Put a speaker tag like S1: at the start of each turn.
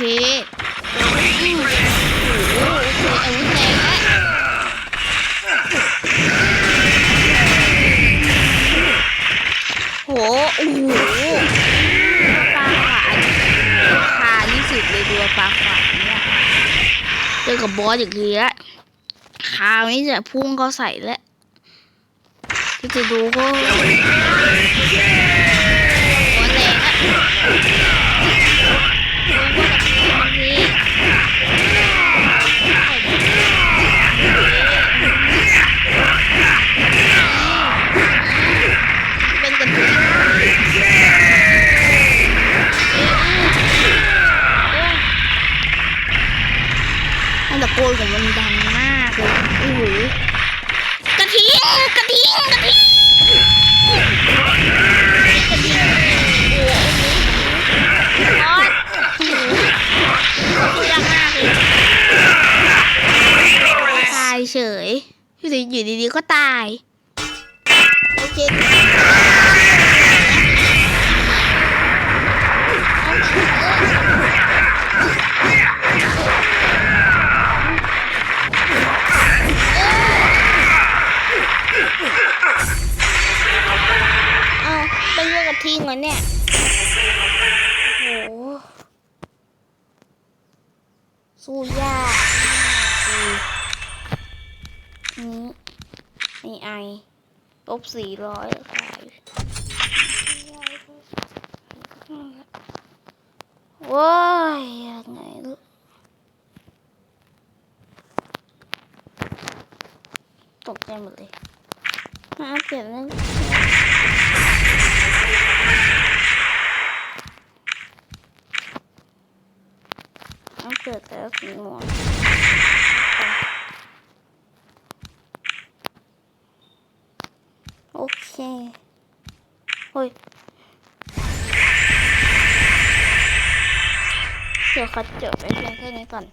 S1: เคอืมโอ้โหโอเคอาวุธแรงแล้วโหโอ้โหปลาขวานคาที่สุดเลยตัวปลาขวานเนี่ยเจอกับบอสอีกทีละคราวนี้จะพุ่งเขาใส่แล้วที่จะดูก็ กนของมันดังมากเลยโอ้โหกระทิงกระทิงกระทิงกระทิงโอ้โหบอสโอ้โหดังมากเลยตายเฉยอยู่ดีอยู่ดีๆก็ตายโอเค เป็นเรื่อกับทิ้งเหรอเนี่ย โอ้โห สู้ยากนี้ไอไอลบสี่ร้อยขายว้ายยังไงลูกตกใจหมดเลยมาเปลี่ยนเรื่อง งเกิดแล้วสีม่วงโอเคโอ้ยเดี๋ยวเขาจบไปเพียงแค่นี้ก่อน